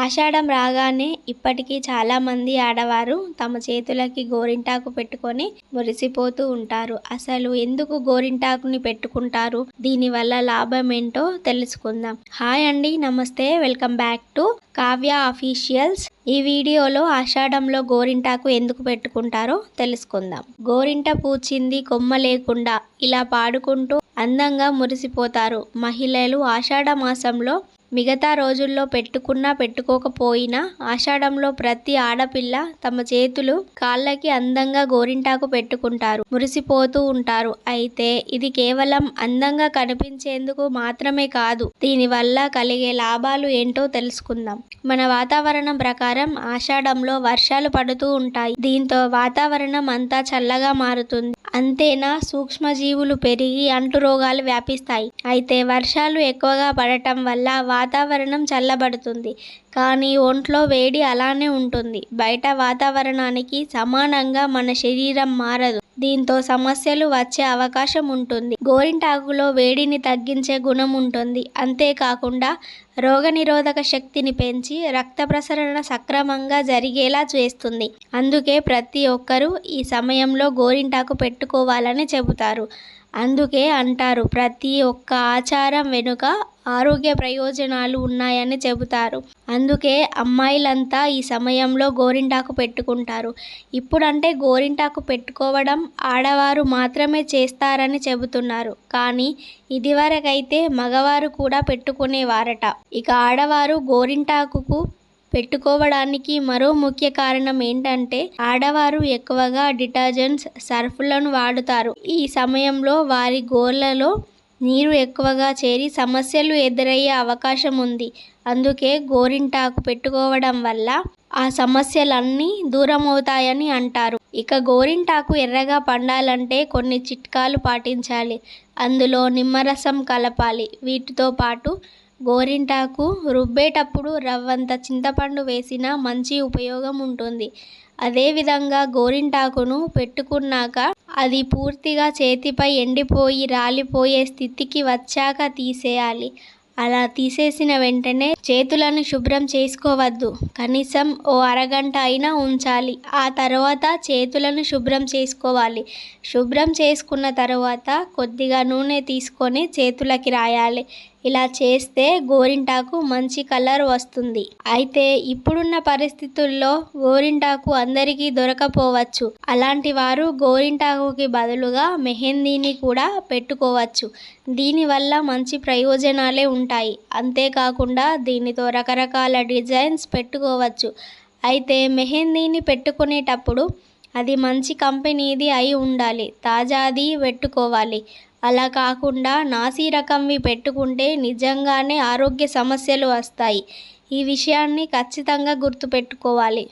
ఆషాఢం రాగానే ఇప్పటికీ చాలామంది ఆడవారు తమ చేతులకి గోరింటాకు పెట్టుకొని మురిసిపోతూ ఉంటారు. అసలు ఎందుకు గోరింటాకుని పెట్టుకుంటారు? దీనివల్ల లాభం ఏంటో తెలుసుకుందాం. హాయ్ అండి నమస్తే. Welcome back to Kavya officials ఈ వీడియోలో ఆషాఢంలో గోరింటాకు ఎందుకు పెట్టుకుంటారో తెలుసుకుందాం. గోరింట పూచింది కొమ్మ లేకుండా ఇలా పాడుకుంటూ అందంగా మురిసిపోతారు. మహిళలు ఆషాఢ మాసంలో మిగతా రోజుల్లో పెట్టుకున్నా పెట్టుకోకపోయినా ఆషాఢంలో ప్రతి ఆడపిల్ల తమ చేతులు కాళ్ళకి అందంగా గోరింటాకు పెట్టుకుంటారు మురిసిపోతూ ఉంటారు. అయితే ఇది కేవలం అందంగా కనిపించేందుకు మాత్రమే కాదు దీనివల్ల కలిగే లాభాలు ఏంటో తెలుసుకుందాం. మన వాతావరణం ప్రకారం ఆషాఢంలో వర్షాలు పడుతూ ఉంటాయి. దీంతో వాతావరణం అంతా చల్లగా మారుతుంది. అంతేనా? సూక్ష్మజీవులు పెరిగి అంటు రోగాలు వ్యాపిస్తాయి. అయితే వర్షాలు ఎక్కువగా పడటం వల్ల వాతావరణం చల్లబడుతుంది. కానీ ఒంట్లో వేడి అలానే ఉంటుంది. బయట వాతావరణానికి సమానంగా మన శరీరం మారదు. దీంతో సమస్యలు వచ్చే అవకాశం ఉంటుంది. గోరింటాకులో వేడిని తగ్గించే గుణం ఉంటుంది. అంతేకాకుండా రోగనిరోధక శక్తిని పెంచి రక్త ప్రసరణ సక్రమంగా జరిగేలా చేస్తుంది. అందుకే ప్రతి ఒక్కరూ ఈ సమయంలో గోరింటాకు పెట్టుకోవాలని చెబుతారు. అందుకే అంటారు ప్రతి ఒక్క ఆచారం వెనుక ఆరోగ్య ప్రయోజనాలు ఉన్నాయని చెబుతారు. అందుకే అమ్మాయిలంతా ఈ సమయంలో గోరింటాకు పెట్టుకుంటారు. ఇప్పుడంటే గోరింటాకు పెట్టుకోవడం ఆడవారు మాత్రమే చేస్తారని చెబుతున్నారు. కానీ ఇదివరకైతే మగవారు కూడా పెట్టుకునేవారట. ఇక ఆడవారు గోరింటాకుకు పెట్టుకోవడానికి మరో ముఖ్య కారణం ఏంటంటే ఆడవారు ఎక్కువగా డిటర్జెంట్స్ సర్ఫులను వాడుతారు. ఈ సమయంలో వారి గోర్లలో నీరు ఎక్కువగా చేరి సమస్యలు ఎదురయ్యే అవకాశం ఉంది. అందుకే గోరింటాకు పెట్టుకోవడం వల్ల ఆ సమస్యలన్నీ దూరమవుతాయని అంటారు. ఇక గోరింటాకు ఎర్రగా పండాలంటే కొన్ని చిట్కాలు పాటించాలి. అందులో నిమ్మరసం కలపాలి. వీటితో పాటు గోరింటాకు రుబ్బేటప్పుడు రవ్వంత చింతపండు వేసినా మంచి ఉపయోగం ఉంటుంది. అదేవిధంగా గోరింటాకును పెట్టుకున్నాక అది పూర్తిగా చేతిపై ఎండిపోయి రాలిపోయే స్థితికి వచ్చాక తీసేయాలి. అలా తీసేసిన వెంటనే చేతులను శుభ్రం చేసుకోవద్దు. కనీసం ఓ అరగంట అయినా ఉంచాలి. ఆ తర్వాత చేతులను శుభ్రం చేసుకోవాలి. శుభ్రం చేసుకున్న తర్వాత కొద్దిగా నూనె తీసుకొని చేతులకి రాయాలి. ఇలా చేస్తే గోరింటాకు మంచి కలర్ వస్తుంది. అయితే ఇప్పుడున్న పరిస్థితుల్లో గోరింటాకు అందరికీ దొరకపోవచ్చు. అలాంటి వారు గోరింటాకుకి బదులుగా మెహందీని కూడా పెట్టుకోవచ్చు. దీనివల్ల మంచి ప్రయోజనాలే ఉంటాయి. అంతేకాకుండా దీనితో రకరకాల డిజైన్స్ పెట్టుకోవచ్చు. అయితే మెహందీని పెట్టుకునేటప్పుడు అది మంచి కంపెనీది అయి ఉండాలి. తాజాది పెట్టుకోవాలి. అలా కాకుండా నాసి రకంవి పెట్టుకుంటే నిజంగానే ఆరోగ్య సమస్యలు వస్తాయి. ఈ విషయాన్ని ఖచ్చితంగా గుర్తుపెట్టుకోవాలి.